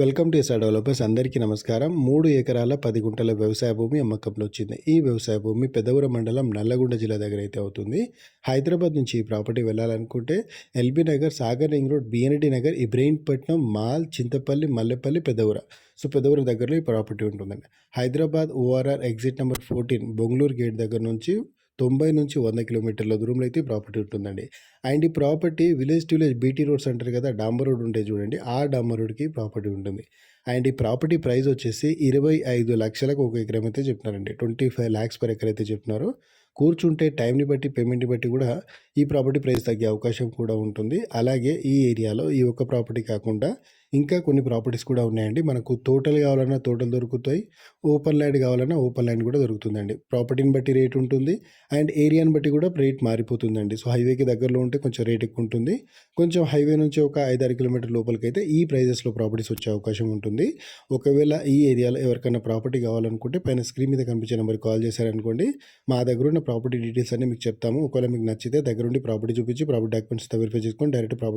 Welcome to SR developers. అందరికీ నమస్కారం. మూడు ఎకరాల పది గుంటల వ్యవసాయ భూమి అమ్మకంలో వచ్చింది ఈ వ్యవసాయ భూమి పెదవుర మండలం నల్లగొండ జిల్లా దగ్గర అయితే అవుతుంది. హైదరాబాద్ నుంచి ఈ ప్రాపర్టీ వెళ్ళాలనుకుంటే LB Nagar Sagar ring road BND Nagar Ibrahimpatnam Mal Chintapalli Mallepalli పెదవుర. So పెదవుర దగ్గరలో ఈ ప్రాపర్టీ ఉంటుందండి. Hyderabad ORR exit number fourteen Bongulur gate దగ్గర నుంచి తొంభై నుంచి వంద కిలోమీటర్ల దూరంలో అయితే ప్రాపర్టీ ఉంటుందండి. అండ్ ఈ property village to village BT roads అంటారు కదా డాంబర్ రోడ్ ఉంటే చూడండి ఆ డాంబర్ రోడ్కి ప్రాపర్టీ ఉంటుంది. అండ్ ఈ ప్రాపర్టీ ప్రైస్ వచ్చేసి ఇరవై ఐదు లక్షలకు ఒక ఎకరం అయితే చెప్తున్నారండి. Twenty five lakhs per acre అయితే చెప్తున్నారు. కూర్చుంటే టైంని బట్టి పేమెంట్ని బట్టి కూడా ఈ ప్రాపర్టీ ప్రైస్ తగ్గే అవకాశం కూడా ఉంటుంది. అలాగే ఈ ఏరియాలో ఈ ఒక్క ప్రాపర్టీ కాకుండా ఇంకా కొన్ని ప్రాపర్టీస్ కూడా ఉన్నాయండి. మనకు తోటలు కావాలన్నా తోటలు దొరుకుతాయి. ఓపెన్ ల్యాండ్ కావాలన్నా ఓపెన్ ల్యాండ్ కూడా దొరుకుతుందండి. ప్రాపర్టీని బట్టి రేట్ ఉంటుంది. అండ్ ఏరియాని బట్టి కూడా రేట్ మారిపోతుందండి. సో హైవేకి దగ్గరలో ఉంటే కొంచెం రేట్ ఎక్కువ ఉంటుంది. కొంచెం హైవే నుంచి ఒక ఐదారు కిలోమీటర్ లోపలికి అయితే ఈ ప్రైజెస్లో ప్రాపర్టీస్ వచ్చే అవకాశం ఉంటుంది. ఒకవేళ ఈ ఏరియాలో ఎవరికైనా ప్రాపర్టీ కావాలనుకుంటే పైన స్క్రీన్ మీద కనిపించే నెంబర్కి కాల్ చేశారనుకోండి. మా దగ్గర ఉన్న ప్రాపర్టీ డీటెయిల్స్ అన్ని మీకు చెప్తాము. ఒకవేళ మీకు నచ్చితే దగ్గరుండి ప్రాపర్టీ చూపించి ప్రాపర్టీ డాక్యుమెంట్స్ వెరిఫై చేసుకొని డైరెక్ట్ ప్రాపర్టీ